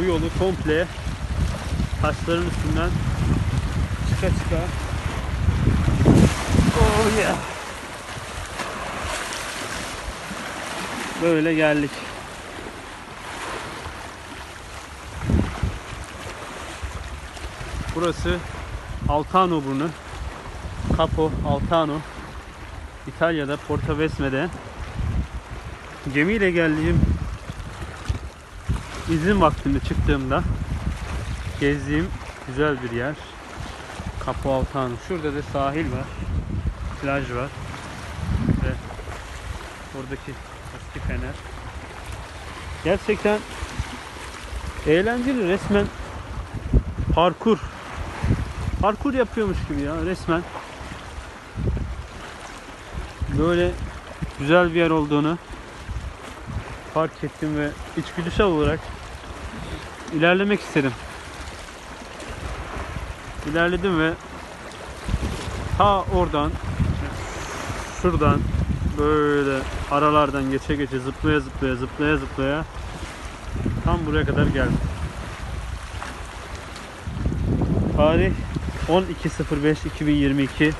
bu yolu komple taşların üstünden çıka çıka oh yeah. böyle geldik. Burası Altano burnu. Capo Altano. İtalya'da Porto Vesme'de. Gemiyle geldiğim izin vaktinde çıktığımda gezdiğim güzel bir yer. Capo Altano. Şurada da sahil var. Plaj var. Ve oradaki eski fener. Gerçekten eğlenceli resmen parkur parkur yapıyormuş gibi ya resmen böyle güzel bir yer olduğunu fark ettim ve içgüdüsel olarak ilerlemek istedim. İlerledim ve ta oradan şuradan böyle aralardan geçe geçe zıplaya zıplaya zıplaya zıplaya tam buraya kadar geldim. Tarih 12.05.2022